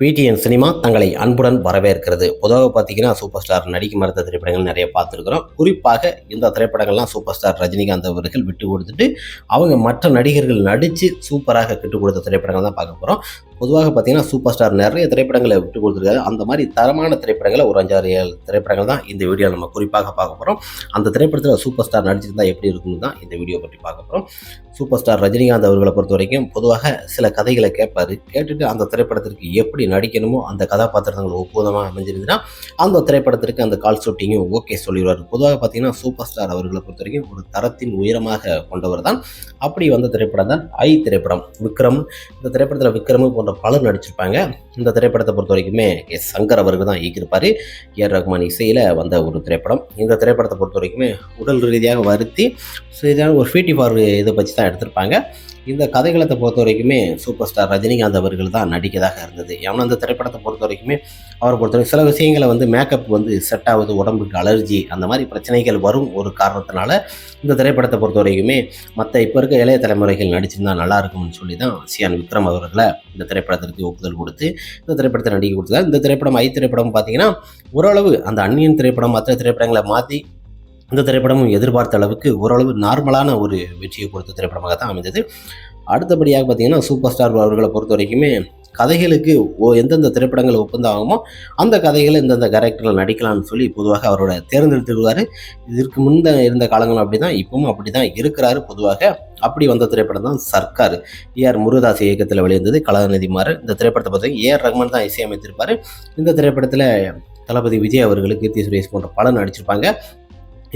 PTN cinema தங்களை அன்புடன் வரவேற்கிறது. பொதுவாக பார்த்தீங்கன்னா சூப்பர் ஸ்டார் நடிக்க மறுத்த திரைப்படங்கள் நிறைய பார்த்துருக்குறோம். குறிப்பாக இந்த திரைப்படங்கள்லாம் சூப்பர் ஸ்டார் ரஜினிகாந்த் அவர்கள் விட்டு கொடுத்துட்டு அவங்க மற்ற நடிகர்கள் நடித்து சூப்பராக விட்டு கொடுத்த திரைப்படங்கள் தான் பார்க்க போகிறோம் பொதுவாக பார்த்தீங்கன்னா சூப்பர் ஸ்டார் நிறைய திரைப்படங்களை விட்டு கொடுத்துருக்காரு. அந்த மாதிரி தரமான திரைப்படங்களை ஒரு அஞ்சாறு ஏழு திரைப்படங்கள் தான் இந்த வீடியோ நம்ம குறிப்பாக பார்க்க போகிறோம் அந்த திரைப்படத்தில் சூப்பர் ஸ்டார் நடிச்சிருந்தா எப்படி இருக்குன்னு தான் இந்த வீடியோ பற்றி பார்க்க போகிறோம் சூப்பர் ஸ்டார் ரஜினிகாந்த் அவர்களை பொறுத்த வரைக்கும் பொதுவாக சில கதைகளை கேட்பார். கேட்டுட்டு அந்த திரைப்படத்திற்கு எப்படி நடிக்கணுமோ அந்த கதாபாத்திரங்கள் ஒப்புதமாக அமைஞ்சிருந்துன்னா அந்த திரைப்படத்திற்கு அந்த கால் ஷூட்டிங்கும் ஓகே சொல்லிடுவார். பொதுவாக பார்த்தீங்கன்னா சூப்பர் ஸ்டார் அவர்களை பொறுத்த வரைக்கும் ஒரு தரத்தின் உயரமாக கொண்டவர் தான் அப்படி வந்த திரைப்படம் தான் ஐ திரைப்படம். விக்ரம். இந்த திரைப்படத்தில் விக்ரம் போன்ற பலர் நடிச்சிருப்பாங்க. இந்த திரைப்படத்தை பொறுத்த வரைக்குமே எஸ் சங்கர் அவர்கள் தான் இயக்கியிருப்பார். ஏஆர் ரஹ்மான் இசையில் வந்த ஒரு திரைப்படம். இந்த திரைப்படத்தை பொறுத்த வரைக்குமே உடல் ரீதியாக வருத்தி சரியான ஒரு ஃபீட்டி ஃபார் இதை பற்றி தான் எடுத்திருப்பாங்க. இந்த கதைகளத்தை பொறுத்த வரைக்குமே சூப்பர் ஸ்டார் ரஜினிகாந்த் அவர்கள் தான் நடிக்கதாக இருந்தது. ஏன்னா அந்த திரைப்படத்தை பொறுத்த வரைக்குமே அவரை பொறுத்தவரை சில விஷயங்களை வந்து மேக்கப் வந்து செட் ஆகுது உடம்புக்கு அலர்ஜி அந்த மாதிரி பிரச்சனைகள் வரும் ஒரு காரணத்தினால இந்த திரைப்படத்தை பொறுத்த வரைக்குமே மற்ற இப்போ இருக்க இளைய தலைமுறைகள் நடிச்சிருந்தா நல்லா இருக்கும்னு சொல்லி தான் சியான் விக்ரம் அவர்களை இந்த திரைப்படத்திற்கு ஒப்புதல் கொடுத்து இந்த திரைப்படத்தை நடிக்க கொடுத்தாங்க இந்த திரைப்படம் ஐ திரைப்படம் பார்த்தீங்கன்னா ஓரளவு அந்த அந்நியன் திரைப்படம் மற்ற திரைப்படங்களை மாற்றி இந்த திரைப்படமும் எதிர்பார்த்த அளவுக்கு ஓரளவு நார்மலான ஒரு வெற்றியை கொடுத்த திரைப்படமாக தான் அமைந்தது. அடுத்தபடியாக பார்த்தீங்கன்னா சூப்பர் ஸ்டார் அவர்களை பொறுத்த வரைக்குமே கதைகளுக்கு ஓ எந்தெந்த திரைப்படங்கள் ஒப்பந்தம் ஆகுமோ அந்த கதைகளை இந்தந்த கேரக்டரில் நடிக்கலாம்னு சொல்லி பொதுவாக அவரோட தேர்ந்தெடுத்துருவார். இதற்கு முந்த இருந்த காலங்களும் அப்படி தான் இப்பவும் அப்படி தான் இருக்கிறாரு பொதுவாக. அப்படி வந்த திரைப்படம் தான் சர்க்கார். ஏஆர் முருகதாஸ் இயக்கத்தில் வெளியிருந்தது கலாநிதி மாறு இந்த திரைப்படத்தை பார்த்தீங்கன்னா ஏஆர் ரஹ்மான் தான் இசையமைத்திருப்பார். இந்த திரைப்படத்தில் தளபதி விஜய் அவர்களுக்கு கீர்த்தி சுரேஷ் போன்ற பலன் நடிச்சிருப்பாங்க.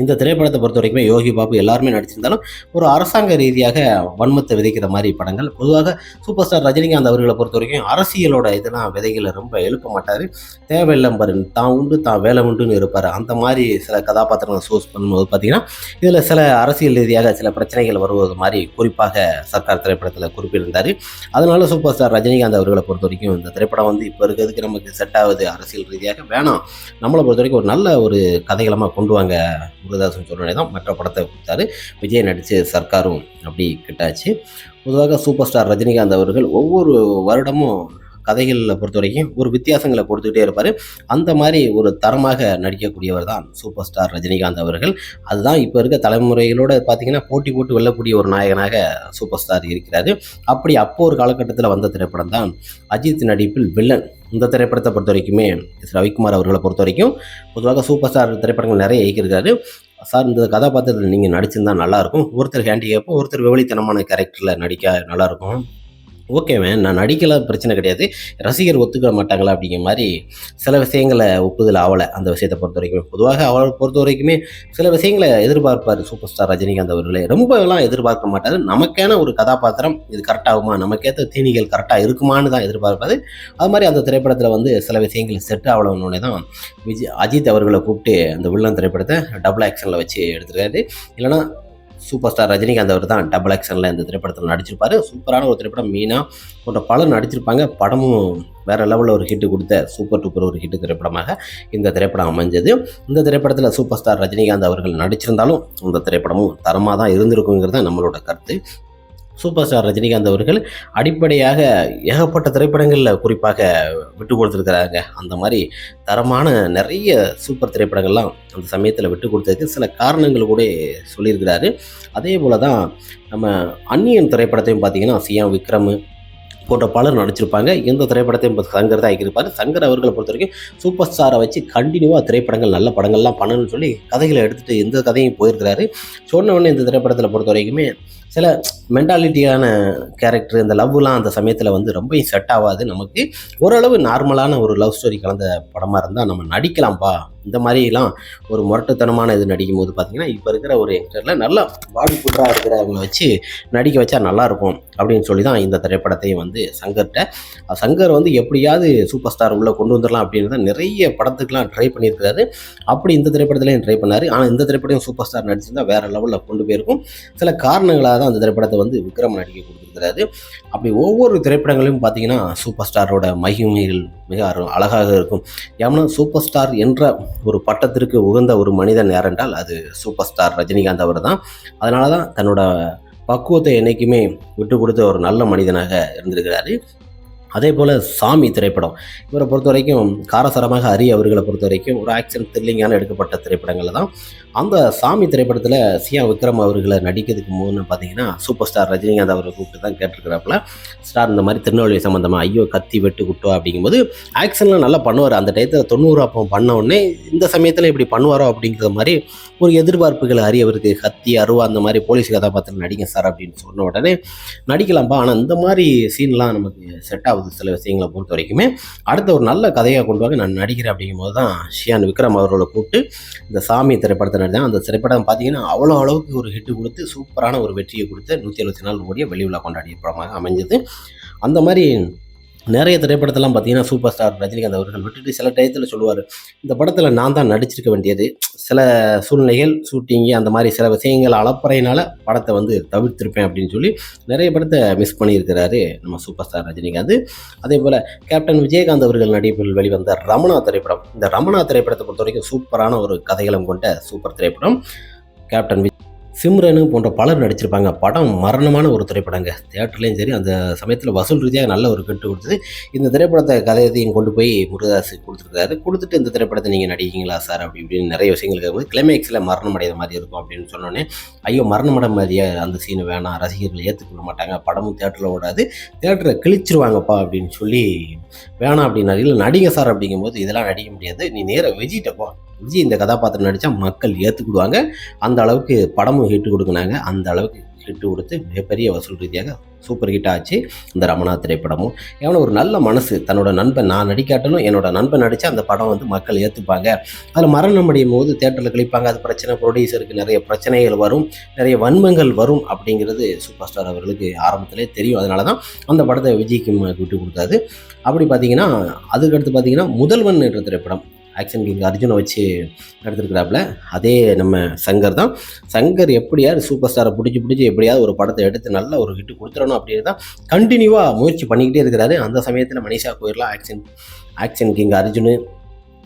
இந்த திரைப்படத்தை பொறுத்த வரைக்குமே யோகி பாபு எல்லாருமே நடிச்சிருந்தாலும் ஒரு அரசாங்க ரீதியாக வன்மத்தை விதைக்கிற மாதிரி படங்கள். பொதுவாக சூப்பர் ஸ்டார் ரஜினிகாந்த் அவர்களை பொறுத்த வரைக்கும் அரசியலோட இதெல்லாம் விதைகளை ரொம்ப எழுப்ப மாட்டார். தேவையில்லை பாரு தான் உண்டு தான் வேலை உண்டுன்னு இருப்பார். அந்த மாதிரி சில கதாபாத்திரங்களை சூஸ் பண்ணும்போது பார்த்தீங்கன்னா இதில் சில அரசியல் ரீதியாக சில பிரச்சனைகள் வருவது மாதிரி குறிப்பாக சர்க்கார் திரைப்படத்தில் குறிப்பிட்டிருந்தார். அதனால சூப்பர் ஸ்டார் ரஜினிகாந்த் அவர்களை பொறுத்த வரைக்கும் இந்த திரைப்படம் வந்து இப்போ இருக்கிறதுக்கு நமக்கு செட் ஆகுது. அரசியல் ரீதியாக வேணாம். நம்மளை பொறுத்த வரைக்கும் ஒரு நல்ல ஒரு கதைகளமாக கொண்டு வாங்க முருகதாசன் சொன்னே தான் மற்ற படத்தை கொடுத்தாரு. விஜய் நடித்து சர்க்காரும் அப்படி கிட்டாச்சு. பொதுவாக சூப்பர் ஸ்டார் ரஜினிகாந்த் அவர்கள் ஒவ்வொரு வருடமும் கதைகளில் பொறுத்த வரைக்கும் ஒரு வித்தியாசங்களை கொடுத்துக்கிட்டே இருப்பார். அந்த மாதிரி ஒரு தரமாக நடிக்கக்கூடியவர் தான் சூப்பர் ஸ்டார் ரஜினிகாந்த் அவர்கள். அதுதான் இப்போ இருக்க தலைமுறைகளோடு பார்த்தீங்கன்னா போட்டி போட்டு வெல்லக்கூடிய ஒரு நாயகனாக சூப்பர் ஸ்டார் இருக்கிறார். அப்படி அப்போ ஒரு காலகட்டத்தில் வந்த திரைப்படம் தான் அஜித் நடிப்பில் வில்லன். இந்த திரைப்படத்தை பொறுத்த வரைக்குமே எஸ் ரவிக்குமார் அவர்களை பொறுத்த வரைக்கும் பொதுவாக சூப்பர் ஸ்டார் திரைப்படங்கள் நிறைய இயக்கியிருக்காரு. சார் இந்த கதாபாத்திரத்தில் நீங்கள் நடிச்சிருந்தா நல்லாயிருக்கும் ஒருத்தர் ஹேண்டிகேப்பும் ஒருத்தர் வெவளித்தனமான கேரக்டரில் நடிக்க நல்லாயிருக்கும் ஓகேவே நான் நடிக்கல பிரச்சனை கிடையாது. ரசிகர் ஒத்துக்க மாட்டாங்களா அப்படிங்கிற மாதிரி சில விஷயங்களை ஒப்புதல் ஆகலை அந்த விஷயத்தை பொறுத்த வரைக்கும். பொதுவாக அவரை பொறுத்த வரைக்குமே சில விஷயங்களை எதிர்பார்ப்பார் சூப்பர் ஸ்டார் ரஜினிகாந்த் அவர்களே. ரொம்பலாம் எதிர்பார்க்க மாட்டார். நமக்கான ஒரு கதாபாத்திரம். இது கரெக்டாகுமா நமக்கேற்ற தீனிகள் கரெக்டாக இருக்குமான்னு தான் எதிர்பார்ப்பாரு. அது மாதிரி அந்த திரைப்படத்தில் வந்து சில விஷயங்கள் செட் ஆகலன்னொடனே தான் விஜய் அஜித் அவர்களை கூப்பிட்டு அந்த வில்லன் திரைப்படத்தை டபுள் ஆக்ஷனில் வச்சு எடுத்துருக்காரு. இல்லைனா சூப்பர் ஸ்டார் ரஜினிகாந்த் அவர் தான் டபுள் ஆக்ஷனில் இந்த திரைப்படத்தில் நடிச்சிருப்பார். சூப்பரான ஒரு திரைப்படம். மீனா போன்ற பலர் நடிச்சிருப்பாங்க. படமும் வேற லெவலில் ஒரு ஹிட்டு கொடுத்த சூப்பர் டூப்பர் ஒரு ஹிட்டு திரைப்படமாக இந்த திரைப்படம் அமைஞ்சது. இந்த திரைப்படத்தில் சூப்பர் ஸ்டார் ரஜினிகாந்த் அவர்கள் நடிச்சிருந்தாலும் இந்த திரைப்படமும் தரமாக தான் இருந்திருக்குங்கிறத நம்மளோட கருத்து. சூப்பர் ஸ்டார் ரஜினிகாந்த் அவர்கள் அடிப்படையாக ஏகப்பட்ட திரைப்படங்களில் குறிப்பாக விட்டு கொடுத்துருக்கிறாங்க. அந்த மாதிரி தரமான நிறைய சூப்பர் திரைப்படங்கள்லாம் அந்த சமயத்தில் விட்டு கொடுத்ததுக்கு சில காரணங்கள் கூட சொல்லியிருக்கிறாரு. அதே போல் தான் நம்ம அந்நியன் திரைப்படத்தையும் பார்த்தீங்கன்னா சியாம் விக்ரம் போன்ற பலர் நடிச்சிருப்பாங்க. இந்த திரைப்படத்தையும் இப்போ சங்கர் தான் ஆக்கியிருப்பார் சங்கர் அவர்களை பொறுத்த வரைக்கும் சூப்பர் ஸ்டாரை வச்சு கண்டினியூவாக திரைப்படங்கள் நல்ல படங்கள்லாம் பண்ணணும்னு சொல்லி கதைகளை எடுத்துகிட்டு எந்த கதையும் போயிருக்கிறாரு. சொன்ன உடனே இந்த திரைப்படத்தில் பொறுத்த வரைக்குமே சில மென்டாலிட்டியான கேரக்டர் இந்த லவ்லாம் அந்த சமயத்தில் வந்து ரொம்ப செட் ஆகாது நமக்கு. ஓரளவு நார்மலான ஒரு லவ் ஸ்டோரி கலந்த படமாக இருந்தால் நம்ம நடிக்கலாம்ப்பா இந்த மாதிரிலாம் ஒரு முரட்டுத்தனமான இது நடிக்கும் போது பார்த்தீங்கன்னா இப்போ இருக்கிற ஒரு யங்ஸ்டரில் நல்லா பாடி இருக்கிறவங்களை வச்சு நடிக்க வச்சா நல்லாயிருக்கும் அப்படின்னு சொல்லி தான் இந்த திரைப்படத்தையும் வந்து சங்கர்கிட்ட சங்கர் வந்து எப்படியாவது சூப்பர் ஸ்டார் உள்ளே கொண்டு வந்துடலாம் அப்படின்னு தான் நிறைய படத்துக்கெலாம் ட்ரை பண்ணியிருக்கிறாரு. அப்படி இந்த திரைப்படத்துலையும் ட்ரை பண்ணார். ஆனால் இந்த திரைப்படம் சூப்பர் ஸ்டார் நடிச்சிருந்தால் வேறு லெவலில் கொண்டு போயிருக்கும். சில காரணங்களாக தான் அந்த திரைப்படத்தை வந்து விக்ரம் நடிக்க கொடுத்துருக்கிறாரு அப்படி ஒவ்வொரு திரைப்படங்களையும் பார்த்தீங்கன்னா சூப்பர் ஸ்டாரோட மகிமைகள் மிக அரு- அழகாக இருக்கும். ஏன்னா சூப்பர் ஸ்டார் என்ற ஒரு பட்டத்திற்கு உகந்த ஒரு மனிதன் யாரென்றால் அது சூப்பர் ஸ்டார் ரஜினிகாந்த் அவர் தான் அதனால தான் தன்னோட பக்குவத்தை என்றைக்குமே விட்டு கொடுத்த ஒரு நல்ல மனிதனாக இருந்திருக்கிறாரு. அதே போல் சாமி திரைப்படம். இவரை பொறுத்த வரைக்கும் காரசாரமாக ஹரி அவர்களை பொறுத்த வரைக்கும் ஒரு ஆக்ஷன் த்ரில்லிங்கான எடுக்கப்பட்ட திரைப்படங்கள் தான். அந்த சாமி திரைப்படத்தில் சியா விக்ரம் அவர்களை நடிக்கிறதுக்கு முன்னு பார்த்தீங்கன்னா சூப்பர் ஸ்டார் ரஜினிகாந்த் அவரை கூப்பிட்டு தான் கேட்டிருக்கிறாப்புல. ஸ்டார் இந்த மாதிரி திருநெல்வேலி சம்மந்தமாக ஐயோ கத்தி வெட்டு குட்டோ அப்படிங்கும்போது ஆக்ஷன்லாம் நல்லா பண்ணுவார். அந்த டயத்தில் தொண்ணூறு அப்போ பண்ண உடனே இந்த சமயத்தில் இப்படி பண்ணுவாரோ அப்படிங்கிற மாதிரி ஒரு எதிர்பார்ப்புகள் ஹரி அவருக்கு கத்தி அருவா அந்த மாதிரி போலீஸ் கதாபாத்திரம் நடிங்க சார் அப்படின்னு சொன்ன உடனே நடிக்கலாம்ப்பா. ஆனால் இந்த மாதிரி சீன்லாம் நமக்கு செட் ஆகுது சில விஷயங்களை பொறுத்த வரைக்குமே அடுத்த ஒரு நல்ல கதையாக கொண்டு வாங்க நான் நடிக்கிறேன் அப்படிங்கும்போது தான் ஷியான் விக்ரம் அவர்களை கூப்பிட்டு இந்த சாமி திரைப்படத்தை நடித்தேன். அந்த திரைப்படம் பார்த்தீங்கன்னா அவ்வளோ அளவுக்கு ஒரு ஹிட்டு கொடுத்து சூப்பரான ஒரு வெற்றியை கொடுத்து நூற்றி எழுபத்தி நாலு கோடியை வெளி விழா கொண்டாடிய படமாக அமைஞ்சது. அந்த மாதிரி நிறைய திரைப்படத்தெல்லாம் பார்த்தீங்கன்னா சூப்பர் ஸ்டார் ரஜினிகாந்த் அவர்கள் விட்டுட்டு சில டயத்தில் சொல்லுவார் இந்த படத்தில் நான் தான் நடிச்சிருக்க வேண்டியது. சில சூழ்நிலைகள் ஷூட்டிங்கு அந்த மாதிரி சில விஷயங்கள் அளப்பறையினால படத்தை வந்து தவிர்த்திருப்பேன் அப்படின்னு சொல்லி நிறைய படத்தை மிஸ் பண்ணியிருக்கிறாரு நம்ம சூப்பர் ஸ்டார் ரஜினிகாந்த். அதே போல் கேப்டன் விஜயகாந்த் அவர்கள் நடிப்பில் வெளிவந்த ரமணா திரைப்படம் இந்த ரமணா திரைப்படத்தை பொறுத்த வரைக்கும் சூப்பரான ஒரு கதைகளும் கொண்ட சூப்பர் திரைப்படம். கேப்டன் விஜய் சிம்ரனு போன்ற பலர் நடிச்சிருப்பாங்க. படம் மரணமான ஒரு திரைப்படங்க. தேட்டர்லேயும் சரி அந்த சமயத்தில் வசூல் ரீதியாக நல்ல ஒரு கட்டு கொடுத்தது. இந்த திரைப்படத்தை கதையத்தையும் கொண்டு போய் முருகதாஸ் கொடுத்துருக்காரு. கொடுத்துட்டு இந்த திரைப்படத்தை நீங்கள் நடிக்கிங்களா சார்? அப்படி இப்படின்னு நிறைய விஷயங்கள் கேட்கும்போது கிளைமேக்ஸில் மரணம் அடைகிற மாதிரி இருக்கும் அப்படின்னு சொன்னோன்னே ஐயோ மரணம் அடைந்த மாதிரியே அந்த சீன் வேணாம். ரசிகர்கள் ஏற்றுக்கொள்ள மாட்டாங்க. படமும் தேட்டரில் ஓடாது. தேட்டரை கிழிச்சிருவாங்கப்பா அப்படின்னு சொல்லி வேணாம் அப்படின்னாரு. இல்லை நடிங்க சார் அப்படிங்கும்போது இதெல்லாம் நடிக்க முடியாது. நீ நேராக வெஜிட்டப்போ விஜய் இந்த கதாபாத்திரம் நடித்தா மக்கள் ஏற்றுக்கிடுவாங்க அந்த அளவுக்கு படமும் ஹிட்டு கொடுக்குனாங்க. அந்த அளவுக்கு ஹிட்டு கொடுத்து மிகப்பெரிய வசூல் ரீதியாக சூப்பர் ஹிட் ஆச்சு. இந்த ரமணா திரைப்படமும். எவனோ ஒரு நல்ல மனசு தன்னோட நண்பன் நான் நடிக்காட்டலும் என்னோட நண்பன் நடித்தா அந்த படம் வந்து மக்கள் ஏற்றுப்பாங்க அதில் மரணம் அடையும் போது தேட்டரில் கழிப்பாங்க. அது பிரச்சனை ப்ரொடியூசருக்கு நிறைய பிரச்சனைகள் வரும். நிறைய வன்மங்கள் வரும் அப்படிங்கிறது சூப்பர் ஸ்டார் அவர்களுக்கு ஆரம்பத்திலே தெரியும். அதனால தான் அந்த படத்தை விஜய்க்கு விட்டு கொடுத்தாரு. அப்படி பார்த்தீங்கன்னா அதுக்கடுத்து பார்த்தீங்கன்னா முதல்வன் என்ற திரைப்படம் ஆக்ஷன் கிங் அர்ஜுனை வச்சு எடுத்திருக்கிறாப்புல அதே நம்ம சங்கர் தான். சங்கர் எப்படியாவது சூப்பர் ஸ்டாரை பிடிச்சி பிடிச்சி எப்படியாவது ஒரு படத்தை எடுத்து நல்ல ஒரு ஹிட் கொடுத்துடணும் அப்படின்னு தான் கண்டினியூவாக முயற்சி பண்ணிக்கிட்டே இருக்கிறாரு. அந்த சமயத்தில் மனிஷா கோயிலாம் ஆக்ஷன் ஆக்ஷன் கிங் அர்ஜுனு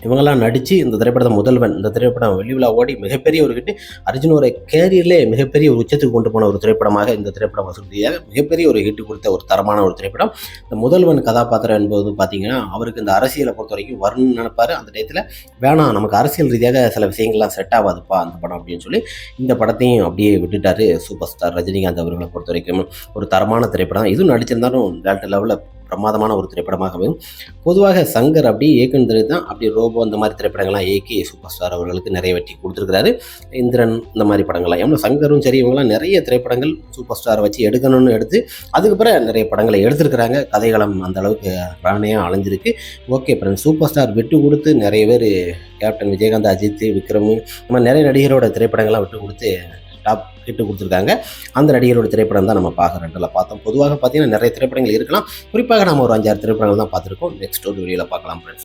இவங்கெல்லாம் நடித்து இந்த திரைப்படத்தை முதல்வன் இந்த திரைப்படம் வெளிவிழா ஓடி மிகப்பெரிய ஒரு ஹிட் அர்ஜுனோட கேரியர்லே மிகப்பெரிய ஒரு உச்சத்துக்கு கொண்டு போன ஒரு திரைப்படமாக இந்த திரைப்படம் வசூலியாக மிகப்பெரிய ஒரு ஹிட் கொடுத்த ஒரு தரமான ஒரு திரைப்படம். இந்த முதல்வன் கதாபாத்திரம் என்பது பார்த்தீங்கன்னா அவருக்கு இந்த அரசியலை பொறுத்த வரைக்கும் வரணும்னு நினைப்பாரு. அந்த டயத்தில் வேணாம் நமக்கு அரசியல் ரீதியாக சில விஷயங்கள்லாம் செட் ஆகாதுப்பா அந்த படம் அப்படின்னு சொல்லி இந்த படத்தையும் அப்படியே விட்டுட்டார் சூப்பர் ஸ்டார் ரஜினிகாந்த் அவர்களை பொறுத்த வரைக்கும். ஒரு தரமான திரைப்படம் இதுவும் நடிச்சிருந்தாலும் வேல்ட் லெவலில் பிரமாதமான ஒரு திரைப்படமாகவும் பொதுவாக சங்கர் அப்படி இயக்குனது தான் அப்படி ரோபோ அந்த மாதிரி திரைப்படங்கள்லாம் இயக்கி சூப்பர் ஸ்டார் அவர்களுக்கு நிறைய வெற்றி கொடுத்துருக்கிறாரு. இந்திரன் இந்த மாதிரி படங்கள்லாம் எவ்வளோ சங்கரும் சரி இவங்களாம் நிறைய திரைப்படங்கள் சூப்பர் ஸ்டாரை வச்சு எடுக்கணும்னு எடுத்து அதுக்கு பிறகு நிறைய படங்களை எடுத்திருக்கிறாங்க. கதைகளம் அந்த அளவுக்கு ராணையாக அலைஞ்சிருக்கு ஓகே ஃப்ரெண்ட்ஸ் சூப்பர் ஸ்டார் விட்டு கொடுத்து நிறைய பேர் கேப்டன் விஜயகாந்த் அஜித் விக்ரம் இந்த மாதிரி நிறைய நடிகரோட திரைப்படங்கள்லாம் விட்டு கொடுத்து டாப் ஹிட்டு கொடுத்துருக்காங்க. அந்த நடிகரோட திரைப்படம் தான் நம்ம பார்க்குறோம் பார்த்தோம். பொதுவாக பார்த்தீங்கன்னா நிறைய திரைப்படங்கள் இருக்கலாம். குறிப்பாக நம்ம ஒரு அஞ்சாறு திரைப்படங்கள் தான் பார்த்துருக்கோம். நெக்ஸ்ட் ஒரு வீடியோவில் பார்க்கலாம் ஃப்ரெண்ட்ஸ்